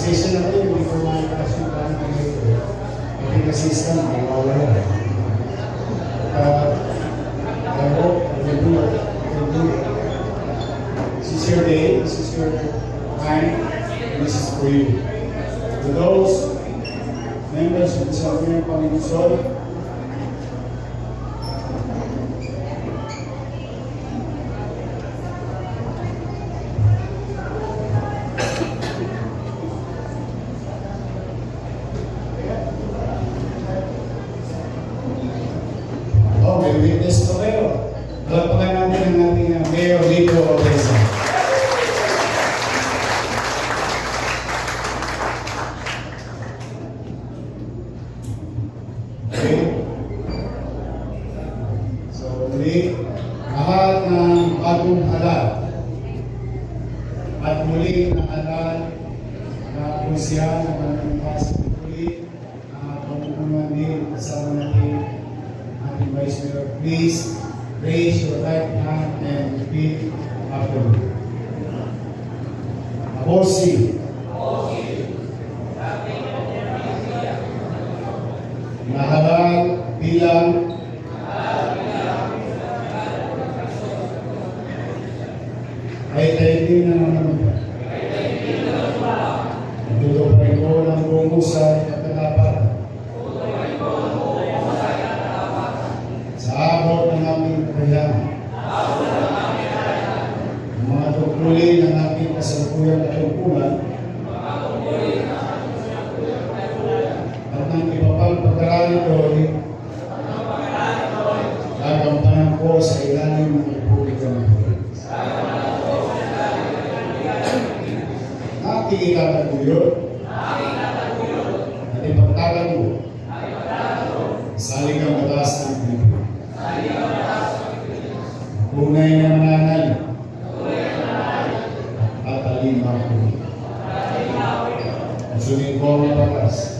Session na kasi wala. Nag-do uh, it. Nag-do it. This is your day, this is your time, this is for you. To those members of the Salvador Panginoon muli, lahat ng bagong halal at muli na halal na pusya na mananumpas muli ang pamumunan din kasama natin ating Vice Mayor. Please raise your right hand and repeat after me. Abosi. Nahalal bilang pagkarali doon gagampanan ko sa ilalim ng Republika ng Pilipinas. Ating itataguyod at ipagtatago sa ligang batas ng Pilipinas. Tunay na at ko. Ang.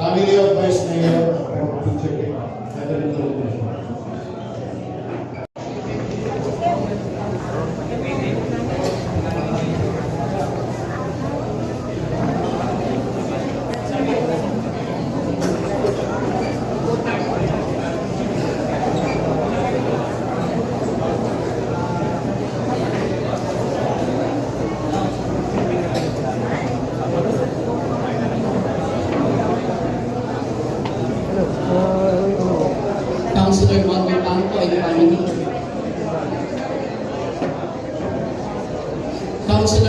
Está video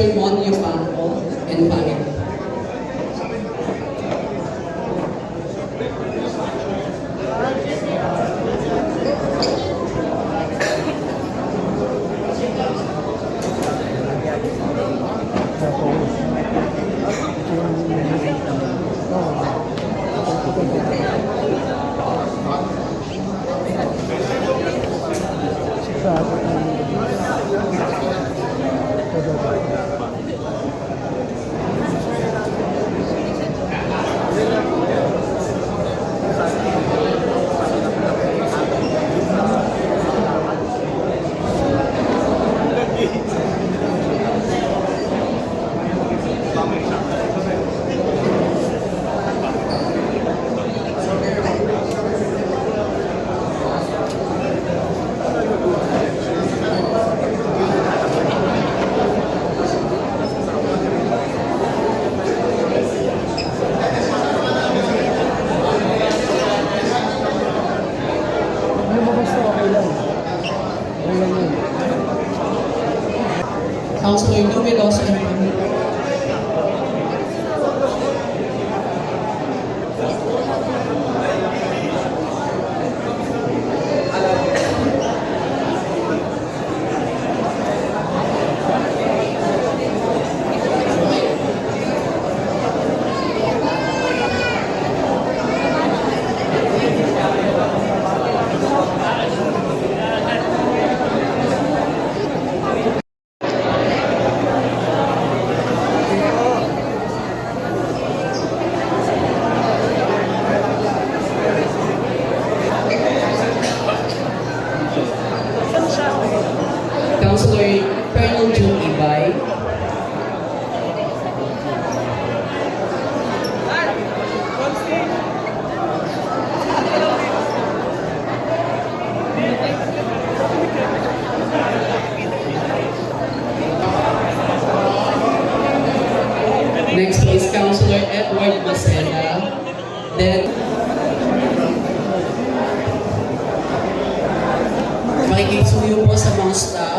One new bundle and family. gusto, okay lang. Lang yun. Councilor Lumilos and Edward Macena. Then, makikisuyo po sa mga staff.